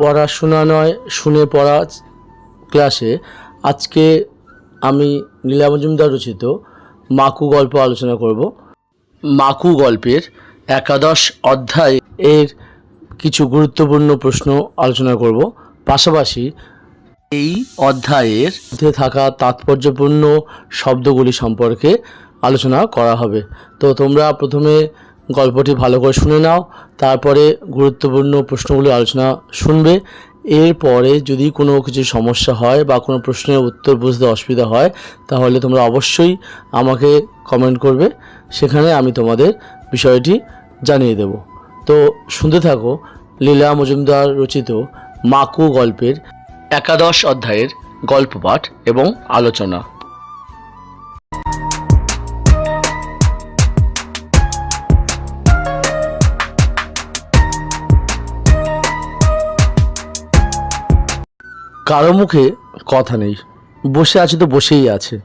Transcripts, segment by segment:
পড়াশোনা নয়, শুনে পড়া ক্লাসে। আজকে আমি নীলা মজুমদার রচিত মাকু গল্প আলোচনা করব। মাকু গল্পের একাদশ অধ্যায় এর কিছু গুরুত্বপূর্ণ প্রশ্ন আলোচনা করব। পাশাপাশি এই অধ্যায়ের মধ্যে থাকা তাৎপর্যপূর্ণ শব্দগুলি সম্পর্কে আলোচনা করা হবে। তো তোমরা প্রথমে গল্পটি ভালো করে শুনে নাও, তারপরে গুরুত্বপূর্ণ প্রশ্নগুলি আলোচনা শুনবে। এরপরে যদি কোনো কিছু সমস্যা হয় বা কোনো প্রশ্নের উত্তর বুঝতে অসুবিধা হয়, তাহলে তোমরা অবশ্যই আমাকে কমেন্ট করবে। সেখানে আমি তোমাদের বিষয়টি জানিয়ে দেব। তো শুনতে থাকো, লীলা মজুমদার রচিত মাকু গল্পের একাদশ অধ্যায়ের গল্প পাঠ এবং আলোচনা। কারও মুখে কথা নেই। বসে আছে তো বসেই আছে।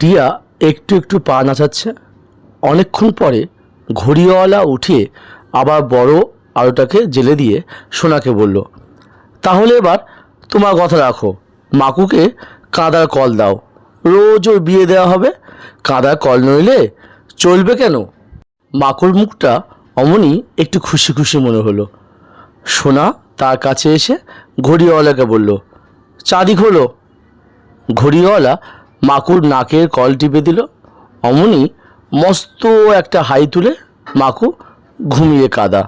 টিয়া একটু একটু পা নাচাচ্ছে। অনেকক্ষণ পরে ঘড়িওয়ালা উঠে আবার বড় আলোটাকে জেলে দিয়ে সোনাকে বলল, তাহলে এবার তোমার কথা রাখো। মাকুকে কাদার কল দাও। রোজ ওর বিয়ে দেওয়া হবে। কাদার কল নইলে চলবে কেন? মাকুর মুখটা অমনি একটু খুশি খুশি মনে হলো। সোনা তার কাছে এসে ঘড়িওয়ালাকে বলল চাঁদি খোলো ঘড়িওয়ালা মাকুর নাকের কল টিপে দিল। অমনি মস্ত একটা হাই তুলে মাকু ঘুমিয়ে কাদা।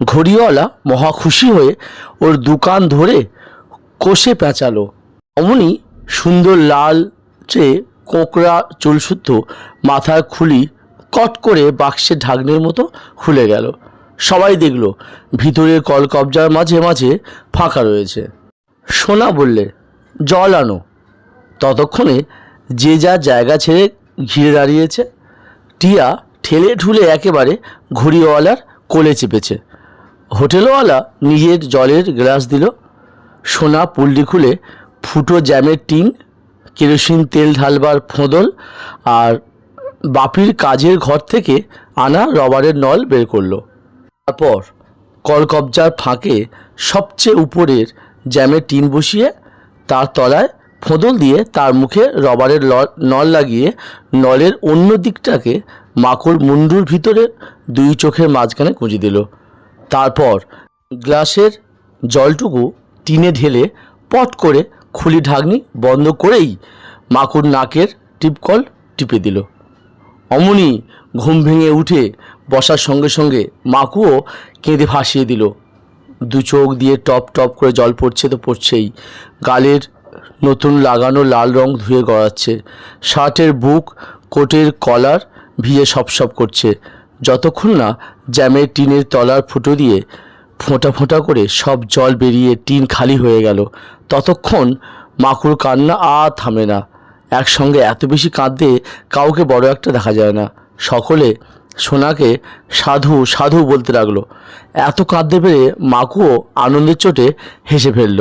ঘড়িওয়ালা মহা খুশি হয়ে ওর দোকান ধরে কষে পেঁচালো। অমনি সুন্দর লাল চেয়ে কোঁকড়া চুলসুদ্ধ মাথার খুলি কট করে বাক্সের ঢাকনের মতো খুলে গেল। সবাই দেখল, ভিতরের কল কবজার মাঝে মাঝে ফাঁকা রয়েছে। সোনা বললে, জল আনো। ততক্ষণে যে যা জায়গা ছেড়ে ঘিরে দাঁড়িয়েছে, টিয়া ঠেলে ঠুলে একেবারে ঘড়িওয়ালার কোলে চেপেছে। হোটেলওয়ালা নিজের জলের গ্লাস দিল। সোনা পুল্লি খুলে ফুটো জ্যামের টিন, কেরোসিন তেল ঢালবার ফোঁদল আর বাপির কাজের ঘর থেকে আনা রবারের নল বের করল। তারপর কলকবজার ফাঁকে সবচেয়ে উপরের জ্যামের টিন বসিয়ে তার তলায় ফোঁদল দিয়ে তার মুখে রবারের নল লাগিয়ে নলের অন্য দিকটাকে মাকড় মুন্ডুর ভিতরে দুই চোখের মাঝখানে গুঁজে দিল। তারপর গ্লাসের জলটুকু টিনে ঢেলে পট করে খুলি ঢাকনি বন্ধ করেই মাকুর নাকের টিপকল টিপে দিল। অমনি ঘুম ভেঙে উঠে বসার সঙ্গে সঙ্গে মাকুও কেঁদে ভাসিয়ে দিল। দু চোখ দিয়ে টপ টপ করে জল পড়ছে তো পড়ছেই। গালের নতুন লাগানো লাল রং ধুয়ে গড়াচ্ছে। শার্টের বুক, কোটের কলার ভিজে সপসপ করছে। যতক্ষণ না জ্যামের টিনের তলার ফুটো দিয়ে ফোঁটা ফোঁটা করে সব জল বেরিয়ে টিন খালি হয়ে গেল, ততক্ষণ মাকুর কান্না আর থামে না। একসঙ্গে এত বেশি কাঁদতে কাউকে বড় একটা দেখা যায় না। সকলে সোনাকে সাধু সাধু বলতে লাগল। এত কাঁদতে পেরে মাকুও আনন্দের চোটে হেসে ফেলল।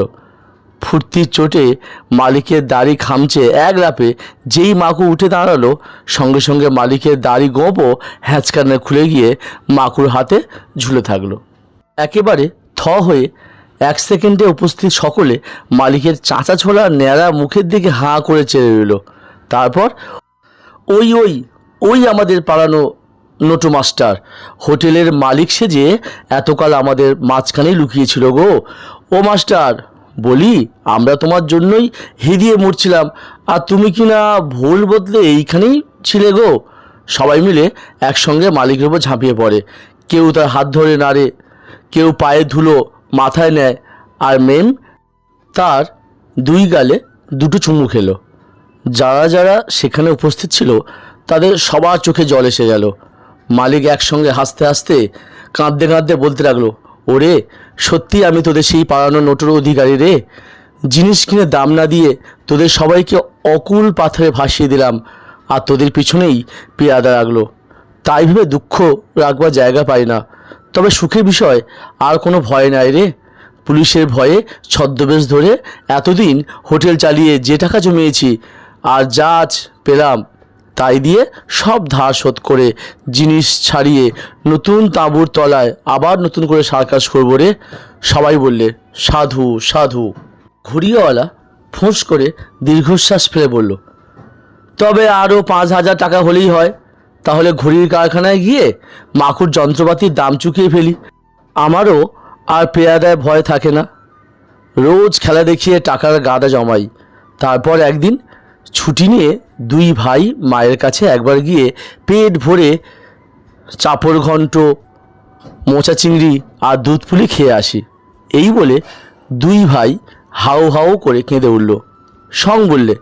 ফুর্তির চোটে মালিকের দাড়ি খামচে এক রাপে যেই মাকু উঠে দাঁড়াল, সঙ্গে সঙ্গে মালিকের দাড়ি গোঁপও হ্যাঁচকানে খুলে গিয়ে মাকুর হাতে ঝুলে থাকল। একেবারে থ হয়ে এক সেকেন্ডে উপস্থিত সকলে মালিকের চাঁচা ছোলা ন্যাড়া মুখের দিকে হাঁ করে চেয়ে রইল। তারপর, ওই ওই ওই আমাদের পাড়ানো নটু মাস্টার। হোটেলের মালিক সেজে এতকাল আমাদের মাঝখানেই লুকিয়েছিল গো। ও মাস্টার, বলি, আমরা তোমার জন্যই হেদিয়ে মরছিলাম। আর তুমি কি না ভুল বদলে এইখানেই ছিলে গো? সবাই মিলে একসঙ্গে মালিকের উপর ঝাঁপিয়ে পড়ে। কেউ তার হাত ধরে নাড়ে, কেউ পায়ে ধুলো মাথায় নেয়, আর মেম তার দুই গালে দুটো চুমু খেলো। যারা যারা সেখানে উপস্থিত ছিল, তাদের সবার চোখে জল এসে গেল। মালিক একসঙ্গে হাসতে হাসতে কাঁদতে কাঁদতে বলতে লাগল, ওরে, সত্যি আমি তোদের সেই পাড়ানো নোটের অধিকারী রে। জিনিস কিনে দাম না দিয়ে তোদের সবাইকে অকুল পাথরে ভাসিয়ে দিলাম। আর তোদের পিছনেই পেয়াদা রাখল তাই ভেবে দুঃখ রাখবার জায়গা পাই না। তবে সুখের বিষয়, আর কোনো ভয় নাই রে। পুলিশের ভয়ে ছদ্মবেশ ধরে এতদিন হোটেল চালিয়ে যে টাকা জমিয়েছি, আর যা আজ পেলাম তাই দিয়ে সব ধার শোধ করে জিনিস ছাড়িয়ে নতুন তাঁবুর তলায় আবার নতুন করে সার্কাস করব রে। সবাই বললে, সাধু সাধু। ঘুরিয়েওয়ালা ফোঁস করে দীর্ঘশ্বাস ফেলে বলল, তবে আরও পাঁচ হাজার টাকা হলেই হয়। তাহলে ঘড়ির কারখানায় গিয়ে মাকুর যন্ত্রপাতির দাম চুকিয়ে ফেলি। আমারও আর পেয়াদায় ভয় থাকে না। রোজ খেলা দেখিয়ে টাকার গাদা জমাই। তারপর একদিন ছুটি নিয়ে দুই ভাই মায়ের কাছে একবার গিয়ে পেট ভরে চাপড় ঘন্ট, মোচা চিংড়ি আর দুধ পুলি খেয়ে আসি। এই বলে দুই ভাই হাউ হাউ করে কেঁদে উঠল। সং বললে,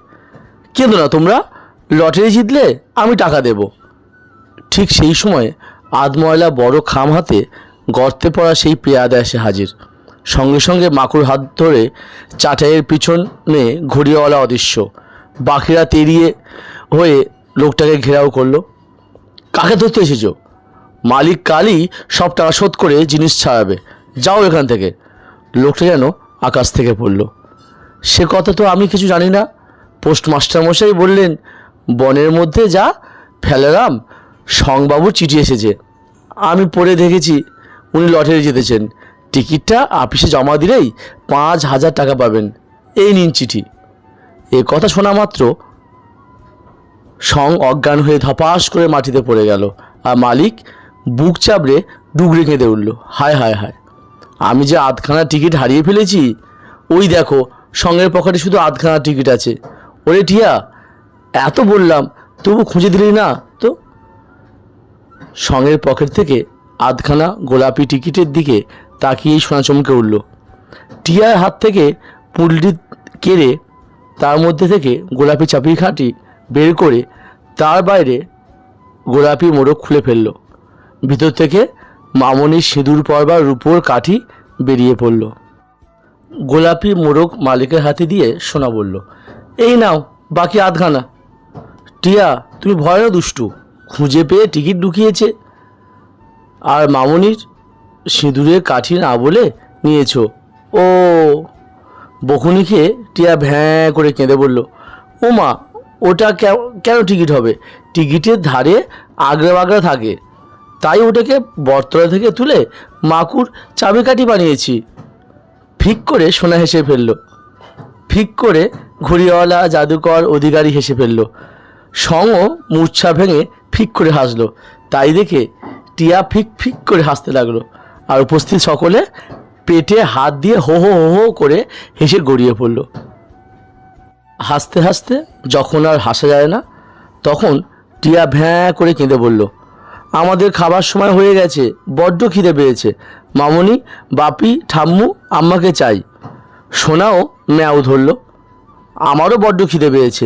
কেঁদো না তোমরা, লটারি জিতলে আমি টাকা দেব। ঠিক সেই সময় আধময়লা বড় খাম হাতে গর্তে পড়া সেই পেয়াদা এসে হাজির। সঙ্গে সঙ্গে মাকুর হাত ধরে চাটাইয়ের পিছনে ঘড়িওয়ালা অদৃশ্য। বাকিরা তেড়িয়ে হয়ে লোকটাকে ঘেরাও করল। কাকে ধরতে এসেছ? মালিক কালই সব টাকা শোধ করে জিনিস ছাড়াবে। যাও এখান থেকে। লোকটা যেন আকাশ থেকে পড়ল। সে কথা তো আমি কিছু জানি না। পোস্টমাস্টার মশাই বললেন, বনের মধ্যে যা ফেলারাম সংবাবুর চিঠি এসেছে। আমি পড়ে দেখেছি, উনি লটারি জিতেছেন। টিকিটটা অফিসে জমা দিলেই পাঁচ হাজার টাকা পাবেন। এই নিন চিঠি। এ কথা শোনা মাত্র সং অজ্ঞান হয়ে ধপাস করে মাটিতে পড়ে গেল। আর মালিক বুক চাপড়ে ডুগরে কেঁদে উঠল। হায় হায় হায়। আমি যে আধখানা টিকিট হারিয়ে ফেলেছি, ওই দেখো, সঙ্গের পকেটে শুধু আধখানা টিকিট আছে। ওরে টিয়া, এত বললাম, তবু খুঁজে দিলি না তো? সঙ্গের পকেট থেকে আধখানা গোলাপি টিকিটের দিকে তাকিয়েই সোনা চমকে উঠল। টিয়ার হাত থেকে পুলটি কেড়ে তার মধ্যে থেকে গোলাপি চাপি খাঁটি বের করে তার বাইরে গোলাপি মোড়ক খুলে ফেলল। ভিতর থেকে মামনির সিঁদুর পরবার রূপোর কাঠি বেরিয়ে পড়ল। গোলাপি মোড়ক মালিকের হাতে দিয়ে সোনা বলল, এই নাও, বাকি আধখানা। টিয়া, তুমি ভয়ও দুষ্টু, খুঁজে পেয়ে টিকিট ঢুকিয়েছে আর মামনির সিঁদুরের কাঠি না বলে নিয়েছো। ও বকুনি খেয়ে টিয়া ভ্যাঁ করে কেঁদে বলল ও মা ওটা কেন টিকিট হবে? টিকিটের ধারে আগড়া বাগড়া থাকে। তাই ওটাকে বটতলা থেকে তুলে মাকুর চাবিকাঠি বানিয়েছি। ফিক করে সোনা হেসে ফেলল। ফিক করে ঘুড়িওয়ালা, জাদুকর, অধিকারী হেসে ফেলল। সঙও মূর্ছা ভেঙে ফিক করে হাসলো। তাই দেখে টিয়া ফিক ফিক করে হাসতে লাগল। আর উপস্থিত সকলে পেটে হাত দিয়ে হো হো হো করে হেসে গড়িয়ে পড়ল। হাসতে হাসতে যখন আর হাসা যায় না, তখন টিয়া ভ্যাঁ করে কেঁদে বলল, আমাদের খাবার সময় হয়ে গেছে, বড্ড খিদে পেয়েছে। মামনি, বাপি, ঠাম্মু, আম্মাকে চাই। সোনাও ম্যাও ধরল, আমারও বড্ড খিদে পেয়েছে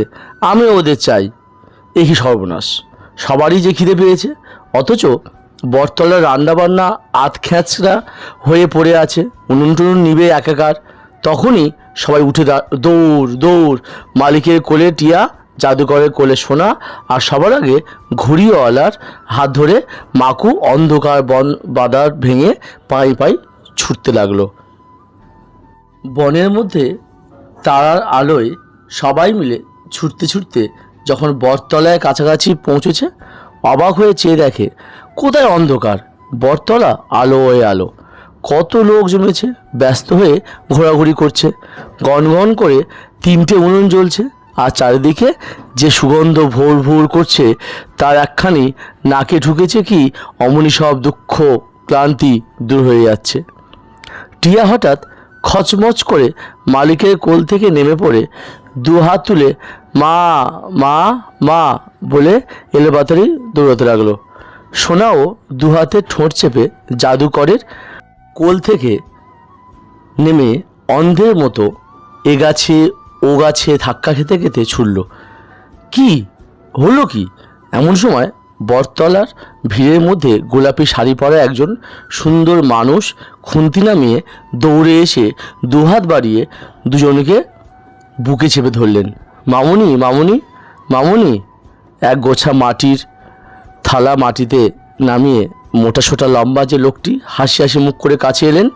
আমি ওদের চাই। এ কি সর্বনাশ। সবারই যে খিদে পেয়েছে, অথচ বটতলার রান্নাবান্না আত খ্যাঁচড়া হয়ে পড়ে আছে। উনুন টুনুন নিবে একাকার। তখনই সবাই উঠে দৌড় দৌড়। মালিকের কোলে টিয়া জাদুকরের কোলে সোনা আর সবার আগে ঘুড়িওয়ালার হাত ধরে মাকু অন্ধকার বন বাদার ভেঙে পাই পাই ছুটতে লাগল। বনের মধ্যে তারার আলোয় সবাই মিলে ছুটতে ছুটতে যখন বটতলায় কাছাকাছি পৌঁছেছে অবাক হয়ে চেয়ে দেখে, কোথায় অন্ধকার? বটতলা, আলো হয়ে আলো। কত লোক জমেছে, ব্যস্ত হয়ে ঘোরাঘুরি করছে। গনগন করে তিনটে উনুন জ্বলছে আর চারিদিকে যে সুগন্ধ ভোর ভোর করছে, তার একখানি নাকে ঢুকেছে কি, অমনি সব দুঃখ, ক্লান্তি দূর হয়ে যাচ্ছে। টিয়া হঠাৎ খচমচ করে মালিকের কোল থেকে নেমে পড়ে দু হাত তুলে, মা মা মা বলে এলো বাতারি দৌড়াতে লাগল। সোনাও দু হাতে ঠোঁট চেপে জাদুকরের কোল থেকে নেমে অন্ধের মতো এ গাছে, ও গাছে ধাক্কা খেতে খেতে ছুটল। কি? হলো কি? এমন সময় বটতলার ভিড়ের মধ্যে গোলাপি শাড়ি পরা একজন সুন্দর মানুষ খুন্তি নামিয়ে দৌড়ে এসে দুহাত বাড়িয়ে দুজনকে বুকে চেপে ধরলেন। মামুনি মামুনি মামুনি। এক গোছা মাটির থালা মাটিতে নামিয়ে মোটা সোটা লম্বা যে লোকটি হাসি হাসি মুখ করে কাছে এলেন,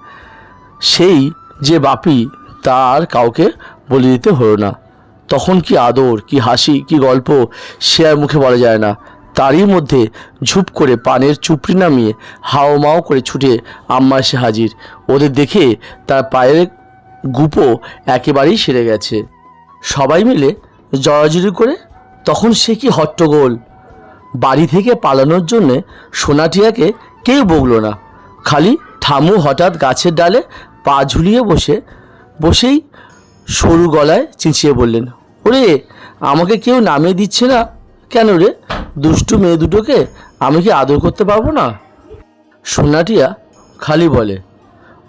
সেই যে বাপি তার কাউকে বলে দিতে হলো না। তখন কি আদর, কি হাসি, কি গল্প, সে আর মুখে বলা যায় না। তারই মধ্যে ঝুপ করে পানের চুপড়ি নামিয়ে হাও মাও করে ছুটে আম্মা এসে হাজির। ওদের দেখে তার পায়ের গুপো একেবারেই সেরে গেছে। সবাই মিলে জড়াজড়ি করে তখন সে কি হট্টগোল? বাড়ি থেকে পালানোর জন্যে সোনাটিয়াকে কেউ বগলো না। খালি ঠামু হঠাৎ গাছের ডালে পা ঝুলিয়ে বসে, বসেই সরু গলায় চেঁচিয়ে বললেন, ওরে, আমাকে কেউ নামিয়ে দিচ্ছে না? কেন রে? দুষ্টু মেয়ে দুটোকে আমি কি আদর করতে পারব না? সোনাটিয়া খালি বলে,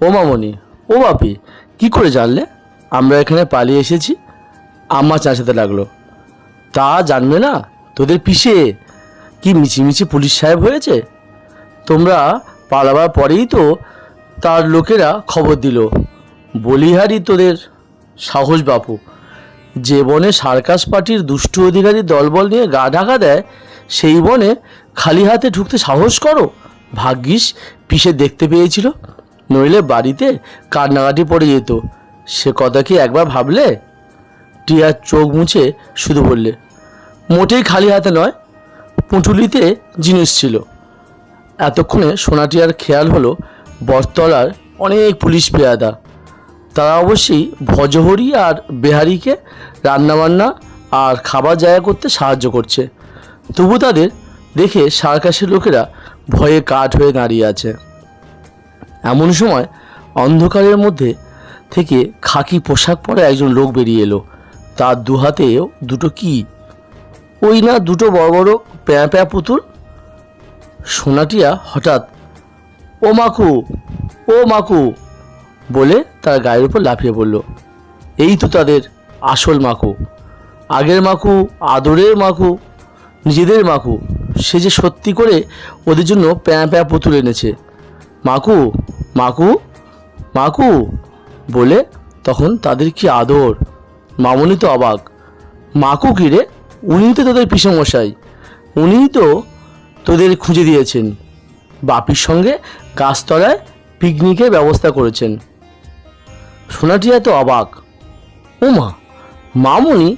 ও মামনি, ও বাপি, কি করে জানলে? আমরা এখানে পালিয়ে এসেছি। আম্মা চাচাতে লাগল। তা জানবে না তোদের পিসে কি মিছিমিছি পুলিশ সাহেব হয়েছে? তোমরা পালাবার পরেই তো তার লোকেরা খবর দিল। বলিহারি তোদের সাহস বাপু। যে বনে সার্কাস পার্টির দুষ্টু অধিকারী দলবল নিয়ে গা ঢাকা দেয়, সেই বনে খালি হাতে ঢুকতে সাহস করো? ভাগ্যিস পিসে দেখতে পেয়েছিল। নইলে বাড়িতে কান্নাকাটি পড়ে যেত। সে কথা কি একবার ভাবলে? টিয়ার চোখ মুছে শুধু বললে, মোটেই খালি হাতে নয়, পুঁটুলিতে জিনিস ছিল। এতক্ষণে সোনাটিয়ার খেয়াল হলো বটতলার অনেক পুলিশ পেয়াদা তারা অবশ্যই ভজহরি আর বেহারিকে রান্নাবান্না আর খাবার জায়গা করতে সাহায্য করছে। তবু তাদের দেখে সার্কাসের লোকেরা ভয়ে কাঠ হয়ে দাঁড়িয়ে আছে। এমন সময় অন্ধকারের মধ্যে থেকে খাকি পোশাক পরে একজন লোক বেরিয়ে এলো। তার দু হাতেও দুটো কি? ওই না দুটো বড় বড় প্যাঁ প্যাঁ পুতুল? সোনাটিয়া হঠাৎ, ও মাকু ও মাকু! বলে তার গায়ের উপর লাফিয়ে পড়ল। এই তো তাদের আসল মাকু। আগের মাকু, আদরের মাকু, নিজেদের মাকু। সে যে সত্যি করে ওদের জন্য প্যাঁ প্যাঁ পুতুল এনেছে। মাকু মাকু মাকু! বলে তখন তাদের কি আদর মামনি তো অবাক। মাকু কি রে? উনিই তো তোদের পিসমশাই। উনি তো তোদের খুঁজে দিয়েছেন। বাপির সঙ্গে গাছতলায় পিকনিকের ব্যবস্থা করেছেন। সোনাটি এত অবাক। ওমা, মামুনি?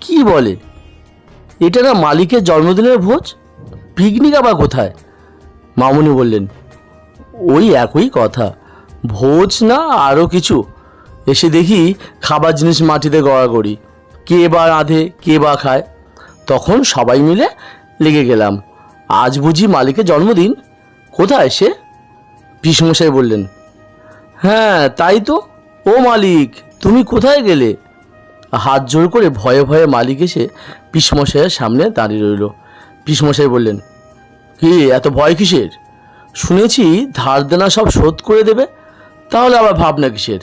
কি বলে? এটা না মালিকের জন্মদিনের ভোজ? পিকনিক আবার কোথায়? মামুনি বললেন, ওই একই কথা। ভোজ না আরও কিছু? এসে দেখি খাবার জিনিস মাটিতে গড়াগড়ি কে বা রাঁধে, কে বা খায়। তখন সবাই মিলে লেগে গেলাম। আজ বুঝি মালিকের জন্মদিন। কোথায় সে? পিসমশাই বললেন হ্যাঁ তাই তো। ও মালিক, তুমি কোথায় গেলে? হাত জোর করে ভয়ে ভয়ে মালিক এসে পিসমশাইয়ের সামনে দাঁড়িয়ে রইল। পিসমশাই বললেন, কি, এত ভয় কিসের? শুনেছি ধার দেনা সব শোধ করে দেবে। তাহলে আবার ভাবনা কিসের?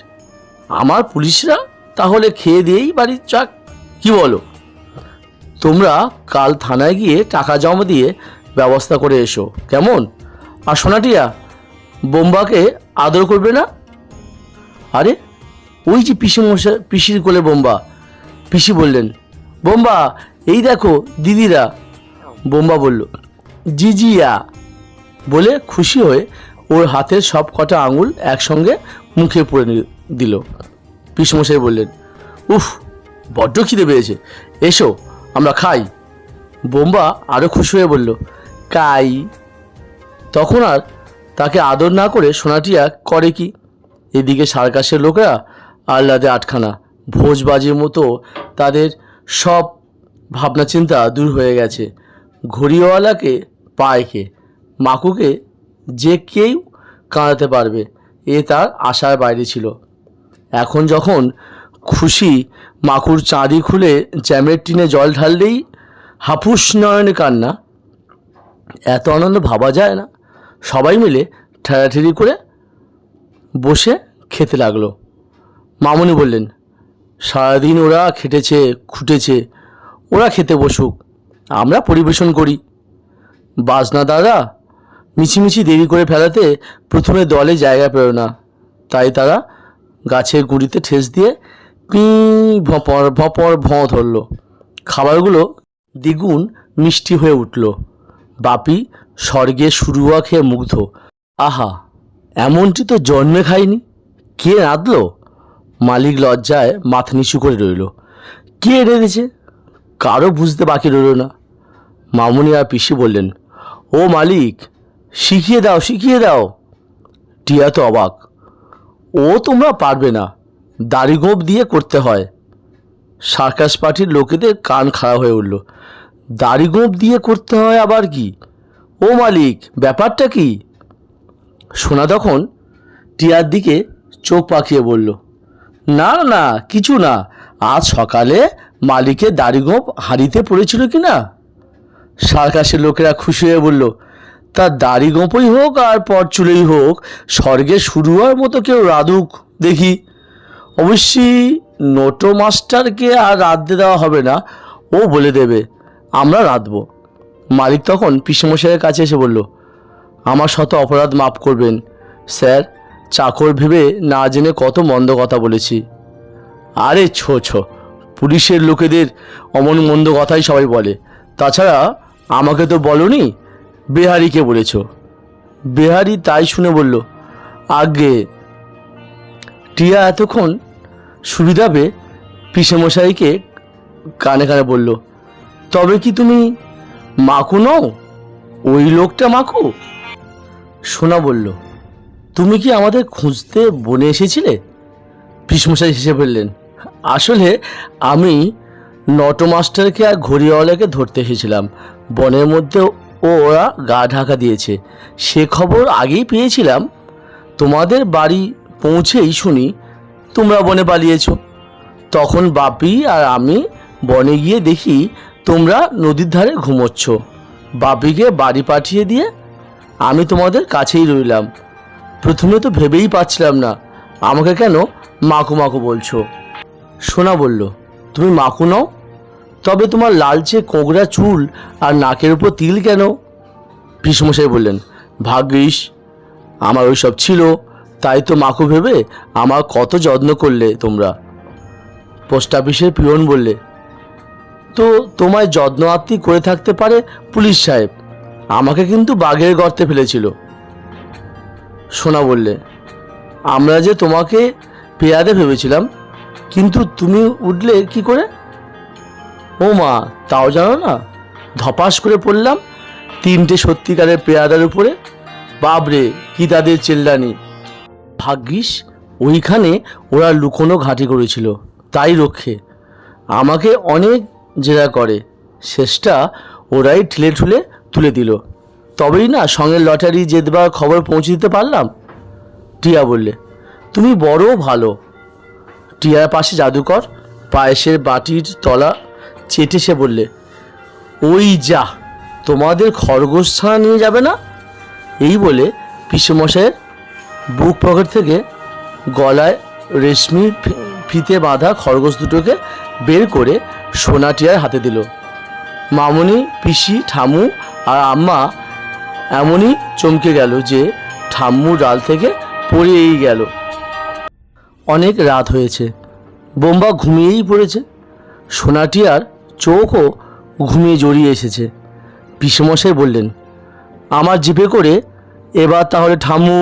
আমার পুলিশরা? তাহলে খেয়ে দিয়েই বাড়ির চাক। কি বলো? তোমরা কাল থানায় গিয়ে টাকা জমা দিয়ে ব্যবস্থা করে এসো। কেমন? আর সোনাটিয়া, বোম্বাকে আদর করবে না? আরে, ওই যে পিসি মশা পিসির কোলে বোম্বা। পিসি বললেন, বোম্বা, এই দেখো দিদিরা। বোম্বা বলল, জিজিয়া। বলে খুশি হয়ে ওর হাতের সব কটা আঙুল একসঙ্গে মুখে পড়ে নি- দিল। পিসমশাই বললেন, উফ, বড্ড খিদে পেয়েছে। এসো, আমরা খাই। বোম্বা আরও খুশি হয়ে বলল, কাই? তখন আর তাকে আদর না করে সোনাটিয়া করে কি? এদিকে সার্কাসের লোকেরা আহ্লাদে আটখানা, ভোজবাজির মতো তাদের সব ভাবনা চিন্তা দূর হয়ে গেছে। ঘড়িওয়ালাকে পায়কে মাকুকে যে কেউ কাঁদাতে পারবে, এ তার আশার বাইরে ছিল। এখন যখন খুশি মাকুর চাঁদি খুলে জ্যামের টিনে জল ঢাললেই হাফুস নয়নে কান্না। এত আনন্দ ভাবা যায় না। সবাই মিলে ঠেলাঠেলি করে বসে খেতে লাগল। মামনি বললেন, সারাদিন ওরা খেটেছে, খুটেছে, ওরা খেতে বসুক, আমরা পরিবেশন করি। বাজনা দাদা, মিছিমিছি দেরি করে ফেলাতে প্রথমে দলে জায়গা পেল না, তাই তারা গাছের গুঁড়িতে ঠেস দিয়ে পি ভপর ভপর ভঁ ধরল। খাবারগুলো দ্বিগুণ মিষ্টি হয়ে উঠল। বাপি স্বর্গে শুরুয়া খেয়ে মুগ্ধ। আহা, এমনটি তো জন্মে খাইনি। কে রাঁধলো মালিক লজ্জায় মাথা নিচু করে রইল। কে দিয়েছে কারও বুঝতে বাকি রইল না। মামুনি আর পিসি বললেন, ও মালিক, শিখিয়ে দাও শিখিয়ে দাও। টিয়া তো অবাক। ও তোমরা পারবে না। দাড়ি গোপ দিয়ে করতে হয়। সার্কাস পার্টির লোকেদের কান খাড়া হয়ে উঠল। দাড়ি গোপ দিয়ে করতে হয় আবার কি? ও মালিক ব্যাপারটা কি? সোনা তখন টিয়ার দিকে চোখ পাকিয়ে বলল না না, না কিছু না। আজ সকালে মালিকের দাড়ি গোপ হাঁড়িতে পড়েছিল কি না সার্কাসের লোকেরা খুশি হয়ে বলল তার দাড়ি গোপই হোক আর পরচুলেই হোক, স্বর্গে শুরু হওয়ার মতো কেউ রাধুক দেখি। অবশ্যই নোটো মাস্টারকে আর রাঁধতে দেওয়া হবে না, ও বলে দেবে, আমরা রাঁধবো। মালিক তখন পিসমশাইয়ের কাছে এসে বলল, আমার শত অপরাধ মাফ করবেন, স্যার। চাকর ভেবে না জেনে কত মন্দ কথা বলেছি। আরে ছো ছো, পুলিশের লোকেদের অমন মন্দ কথাই সবাই বলে। তাছাড়া আমাকে তো বলনি বেহারিকে বলেছ। বেহারি তাই শুনে বলল আগে টিয়া এতক্ষণ সুবিধা পেয়ে পিসেমশাইকে কানে কানে বলল, তবে কি তুমি মাকু নও? ওই লোকটা মাকু? সোনা বলল, তুমি কি আমাদের খুঁজতে বনে এসেছিলে? পিসমশাই হেসে ফেললেন, আসলে আমি নটো মাস্টারকে আর ঘড়িওয়ালাকে ধরতে এসেছিলাম। বনের মধ্যে ও ওরা গা ঢাকা দিয়েছে। সে খবর আগেই পেয়েছিলাম। তোমাদের বাড়ি পৌঁছেই শুনি তোমরা বনে পালিয়েছ। তখন বাপি আর আমি বনে গিয়ে দেখি তোমরা নদীর ধারে ঘুমোচ্ছ। বাপিকে বাড়ি পাঠিয়ে দিয়ে আমি তোমাদের কাছেই রইলাম। প্রথমে তো ভেবেই পাচ্ছিলাম না, আমাকে কেন মাকু মাকু বলছো? সোনা বলল, তুমি মাকু নও তবে তোমার লালচে কোঁকড়া চুল আর নাকের উপর তিল কেন? পিসমশাই বললেন, ভাগ্যিস, আমার ওই সব ছিল, তাই তো মাকু ভেবে আমার কত যত্ন করলে তোমরা? পোস্ট অফিসের পিয়ন বললে, তো তোমায় যত্ন আত্মি করে থাকতে পারে পুলিশ সাহেব, আমাকে কিন্তু বাঘের গর্তে ফেলেছিল। সোনা বললে, আমরা যে তোমাকে পেয়াদে ভেবেছিলাম, কিন্তু তুমি উঠলে কি করে? ও মা, তাও জানো না? ধপাস করে পড়লাম তিনটে সত্যিকারের পেয়াদার উপরে। বাবরে কি তাদের চেল্লানি। ভাগ্যিস, ওইখানে ওরা লুকোনো ঘাঁটি করেছিল, তাই রক্ষে। আমাকে অনেক জেরা করে, শেষটা ওরাই ঠেলে ঠুলে তুলে দিল। তবেই না সঙ্গে লটারি জেতবার খবর পৌঁছে দিতে পারলাম? টিয়া বললে, তুমি বড় ভালো। টিয়ার পাশে জাদুকর, পায়েসের বাটির তলা চেটে সে বললে, ওই যা, তোমাদের খরগোশ ছাড়া নিয়ে যাবে না? এই বলে পিসেমশাইয়ের বুক পকেট থেকে গলায় রেশমি ফিতে বাঁধা খরগোশ দুটোকে বের করে সোনা টিয়ার হাতে দিল। মামনি, পিসি ঠামু আর আম্মা এমনই চমকে গেল যে ঠাম্মু ডাল থেকে পড়েই গেল। অনেক রাত হয়েছে, বোম্বা ঘুমিয়েই পড়েছে। সোনাটিয়ার চোখও ঘুমিয়ে জড়িয়ে এসেছে। পিসমশাই বললেন, আমার জিপে করে এবার তাহলে ঠামু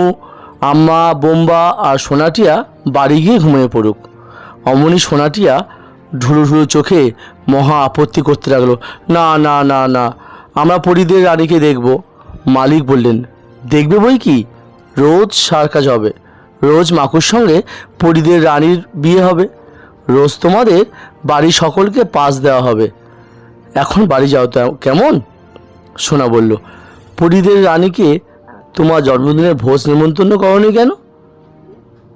আম্মা, বোম্বা আর সোনাটিয়া বাড়ি গিয়ে ঘুমিয়ে পড়ুক। অমনি সোনাটিয়া ঢুলু ঢুলু চোখে মহা আপত্তি করতে লাগল, না না না না, আমরা পরিদের রানীকে দেখব। মালিক বললেন, দেখবে বই কি? রোজ সার্কাস হবে, রোজ মাকুর সঙ্গে পরিদের রানীর বিয়ে হবে। রোজ তোমাদের বাড়ির সকলকে পাস দেওয়া হবে। এখন বাড়ি যাও তো কেমন? সোনা বলল, পরিদের রানীকে তোমার জন্মদিনের ভোজ নিমন্ত্রণ করনি কেন?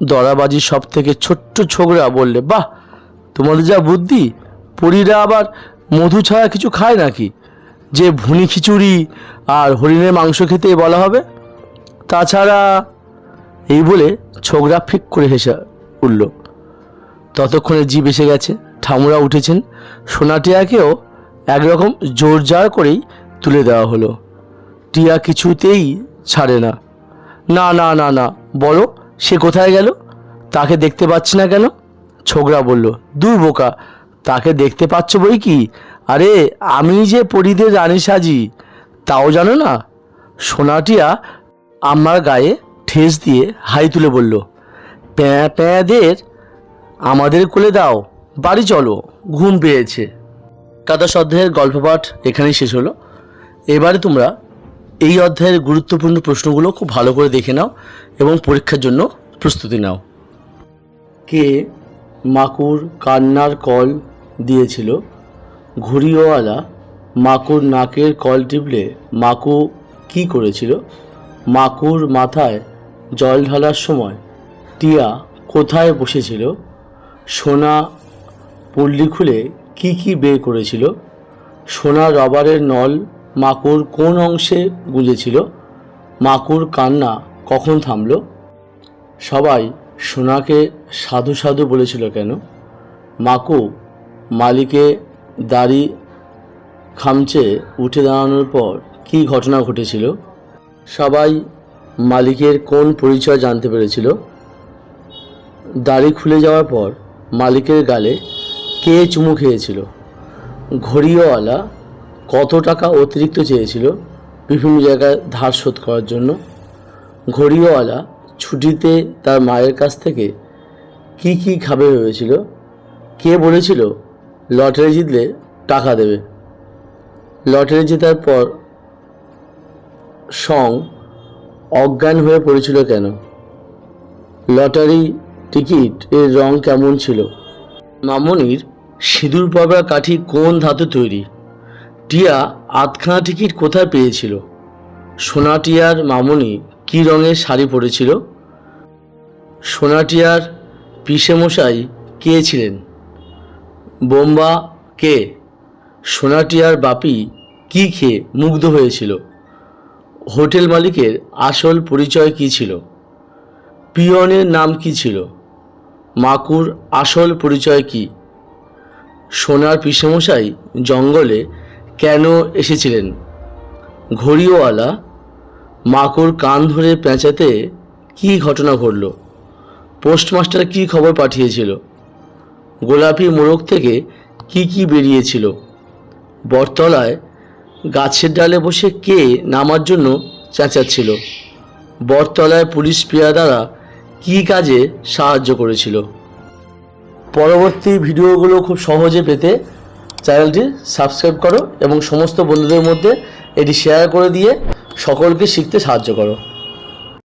দরাবাজির সব থেকে ছোট্ট ছোকরা বললে, বাহ, তোমাদের যা বুদ্ধি, পরীরা আবার মধু ছাড়া কিছু খায় নাকি? যে ভুনি খিচুড়ি আর হরিণের মাংস খেতে বলা হবে? তাছাড়া এই বলে ছোকরা ফিক করে হেসে উঠল। ততক্ষণে জিভ এসে গেছে। ঠামুরা উঠেছেন। সোনাটিয়াকেও একরকম জোর জার করেই তুলে দেওয়া হলো। টিয়া কিছুতেই ছাড়ে না। না না না না, বলো, সে কোথায় গেল? তাকে দেখতে পাচ্ছি না কেন? ছোকরা বলল, দূর বোকা, তাকে দেখতে পাচ্ছ বই কি? আরে, আমি যে পরিদের রানী সাজি, তাও জানো না? সোনাটিয়া আমার গায়ে ঠেস দিয়ে হাই তুলে বলল, প্যাঁ, প্যাঁদের আমাদের কোলে দাও। বাড়ি চলো, ঘুম পেয়েছে। একাদশ অধ্যায়ের গল্প পাঠ এখানেই শেষ হলো। এবারে তোমরা এই অধ্যায়ের গুরুত্বপূর্ণ প্রশ্নগুলো খুব ভালো করে দেখে নাও এবং পরীক্ষার জন্য প্রস্তুতি নাও। কে মাকুর কান্নার কল দিয়েছিল? ঘুড়িওয়ালা মাকুর নাকের কল টিপলে মাকু কি করেছিল? মাকুর মাথায় জল ঢালার সময় টিয়া কোথায় বসেছিল? সোনা পল্লী খুলে কি কি বের করেছিল? সোনা রবারের নল, মাকুর কোন অংশে গুঁজেছিল? মাকুর কান্না কখন থামল? সবাই সোনাকে সাধু সাধু বলেছিল কেন? মাকু মালিকে দাড়ি খামচে উঠে দাঁড়ানোর পর কী ঘটনা ঘটেছিল? সবাই মালিকের কোন পরিচয় জানতে পেরেছিল? দাড়ি খুলে যাওয়ার পর মালিকের গালে কে চুমু খেয়েছিল? ঘড়িওয়ালা কত টাকা অতিরিক্ত চেয়েছিল বিভিন্ন জায়গায় ধার শোধ করার জন্য? ঘড়িওয়ালা ছুটিতে তার মায়ের কাছ থেকে কি কি খাবে ভেবেছিল? কে বলেছিল লটারি জিতলে টাকা দেবে? লটারি জেতার পর সং অজ্ঞান হয়ে পড়েছিল কেন? লটারি টিকিট এর রং কেমন ছিল? মামনির সিঁদুর পড়বার কাঠি কোন ধাতু তৈরি? টিয়া আধখানা টিকিট কোথায় পেয়েছিল? সোনাটিয়ার মামনি কী রঙের শাড়ি পরেছিল? সোনাটিয়ার পিসেমশাই কে ছিলেন? বোম্বা কে? সোনা টিয়ার বাপি কি খেয়ে মুগ্ধ হয়েছিল? হোটেল মালিকের আসল পরিচয় কী ছিল? পিয়নের নাম কি ছিল? মাকুর আসল পরিচয় কি? সোনার পিসেমশাই জঙ্গলে কেন এসেছিলেন? ঘড়িওয়ালা মাকুর কান ধরে পেঁচাতে কি ঘটনা ঘটল? পোস্টমাস্টার কি খবর পাঠিয়েছিল? গোলাপি মোড়ক থেকে কি কি বেরিয়েছিল? বটতলায় গাছের ডালে বসে কে নামার জন্য চেঁচাচ্ছিল? বটতলায় পুলিশ পেয়াদারা কী কাজে সাহায্য করেছিল? পরবর্তী ভিডিওগুলো খুব সহজে পেতে চ্যানেলটি সাবস্ক্রাইব করো এবং সমস্ত বন্ধুদের মধ্যে এটি শেয়ার করে দিয়ে সকলকে শিখতে সাহায্য করো।